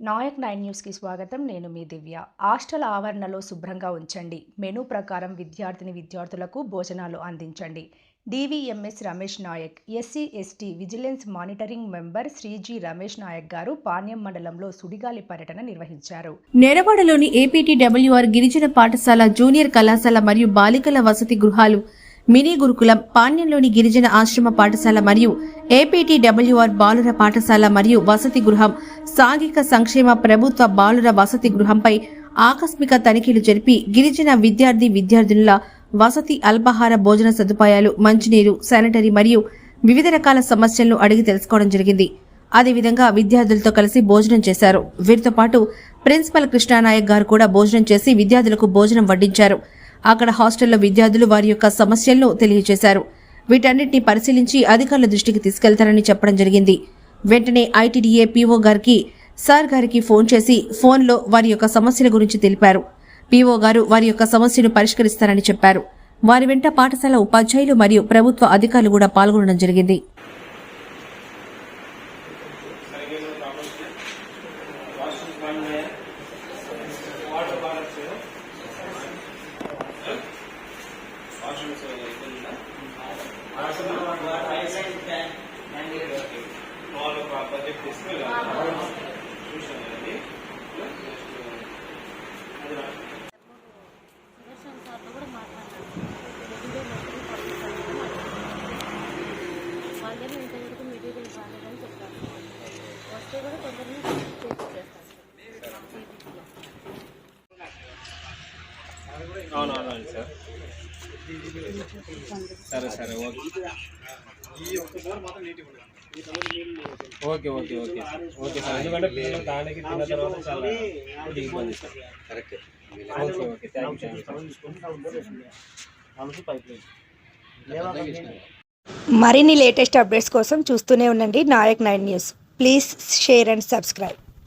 Naik nine న్యూస్కి స్వాగతం. నేను మీ దివ్య. హాస్టల్ ఆవరణలో శుభ్రంగా ఉంచండి. మెనూ ప్రకారం విద్యార్థిని విద్యార్థులకు భోజనాలు అందించండి. DVMS Ramesh Nayak SC ST vigilance monitoring member Shriji Ramesh Nayak గారు పాణ్యం మండలంలో సుడిగాలి పర్యటన నిర్వహించారు. నెరవాడలోని ఏపీటీడబ్ల్యూఆర్ గిరిజన పాఠశాల జూనియర్ కళాశాల మరియు బాలికల వసతి గృహాలు మినీ గురుకులం పాణ్యంలోని గిరిజన ఆశ్రమ పాఠశాల మరియు ఏపీటీడబ్ల్యూఆర్ బాలుర పాఠశాల మరియు వసతి గృహం సాంఘిక సంక్షేమ ప్రభుత్వ బాలుర వసతి గృహంపై ఆకస్మిక తనిఖీలు జరిపి గిరిజన విద్యార్థి విద్యార్థినుల వసతి అల్పాహార భోజన సదుపాయాలు మంచినీరు శానిటరీ మరియు వివిధ రకాల సమస్యలను అడిగి తెలుసుకోవడం జరిగింది. అదేవిధంగా విద్యార్థులతో కలిసి భోజనం చేశారు. వీరితో పాటు ప్రిన్సిపల్ కృష్ణానాయక్ గారు కూడా భోజనం చేసి విద్యార్థులకు భోజనం వడ్డించారు. అక్కడ హాస్టల్లో విద్యార్థులు వారి యొక్క సమస్యలను తెలియజేశారు. వీటన్నిటిని పరిశీలించి అధికారుల దృష్టికి తీసుకెళ్తారని చెప్పడం జరిగింది. వెంటనే ఐటీడీఏ పీఓ గారికి సార్ గారికి ఫోన్ చేసి ఫోన్లో వారి యొక్క సమస్యల గురించి తెలిపారు. పీఓ గారు వారి యొక్క సమస్యను పరిష్కరిస్తారని చెప్పారు. వారి వెంట పాఠశాల ఉపాధ్యాయులు మరియు ప్రభుత్వ అధికారులు కూడా పాల్గొనడం జరిగింది. సుదర్శన్ సార్తో కూడా మాట్లాడాను రెగ్యులర్ వాళ్ళేమో ఇంతవరకు మెటీరియల్ బాగాలేదని చెప్పారు వస్తే కూడా కొందరిని చేస్తాను అవునవునండి సార్. సరే సరే okay. Okay okay okay. Sir okay sir. ఎందుకంటే పిల్లలు దానికి తిన్న తర్వాత చాలా ఇబ్బంది. Sir correct. Okay okay. Thank you మరిన్ని లేటెస్ట్ అప్డేట్స్ కోసం చూస్తూనే ఉండండి Nayak nine news. Please share and subscribe.